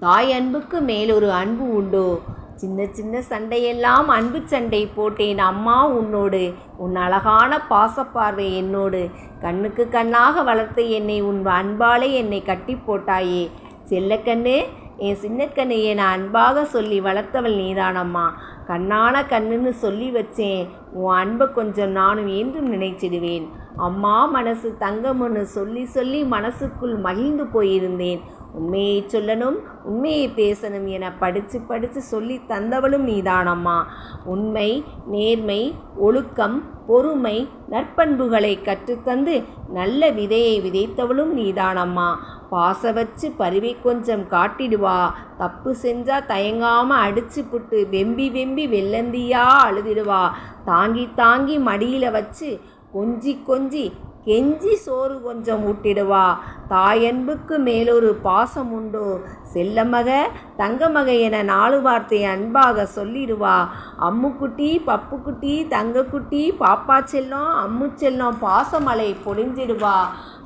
தாய் அன்புக்கு மேலொரு அன்பு உண்டோ? சின்ன சின்ன சண்டையெல்லாம் அன்பு சண்டை போட்டேன் அம்மா உன்னோடு. உன் அழகான பாசப்பார்வை என்னோடு. கண்ணுக்கு கண்ணாக வளர்த்த என்னை உன் அன்பாலே என்னை கட்டி போட்டாயே. செல்லக்கண்ணு என் சின்னக்கண்ணு என அன்பாக சொல்லி வளர்த்தவள் நீதானம்மா கண்ணான கண்ணுன்னு சொல்லி வச்சேன். உன் அன்பை கொஞ்சம் நானும் என்றும் நினைச்சிடுவேன். அம்மா மனசு தங்கம்னு சொல்லி சொல்லி மனசுக்குள் மகிழ்ந்து போயிருந்தேன். உண்மையை சொல்லணும் உண்மையை பேசணும் என படித்து படித்து சொல்லி தந்தவளும் நீதானம்மா உண்மை நேர்மை ஒழுக்கம் பொறுமை நற்பண்புகளை கற்றுத்தந்து நல்ல விதையை விதைத்தவளும் நீதானம்மா பாச வச்சு பருவி கொஞ்சம் காட்டிடுவா. தப்பு செஞ்சா தயங்காம அடிச்சு புட்டு வெம்பி வெம்பி வெள்ளந்தியா அழுதிடுவா. தாங்கி தாங்கி மடியில் வச்சு கொஞ்சி கொஞ்சி கெஞ்சி சோறு கொஞ்சம் ஊட்டிடுவா. தாயன்புக்கு மேலொரு பாசம் உண்டோ. செல்லமக தங்கமக என நாலு வார்த்தை அன்பாக சொல்லிடுவா. அம்முக்குட்டி பப்புக்குட்டி தங்கக்குட்டி பாப்பா செல்லம் அம்மு செல்லம் பாசமலை பொழிஞ்சிடுவா.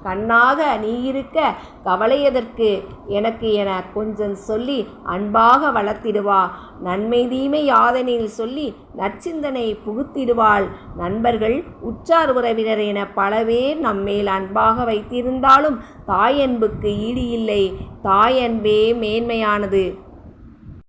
கண்ணாக நீ இருக்க கவலையதற்கு எனக்கு என கொஞ்சம் சொல்லி அன்பாக வளர்த்திடுவா. நன்மை தீமை யாதனில் சொல்லி நற்சிந்தனை புகுத்திடுவாள். நண்பர்கள் உற்றார் உறவினர் என பலவேர் நம்மேல் அன்பாக வைத்திருந்தாலும் தாயன்புக்கு ஈடு இல்லை. தாயன்பே மேன்மையானது.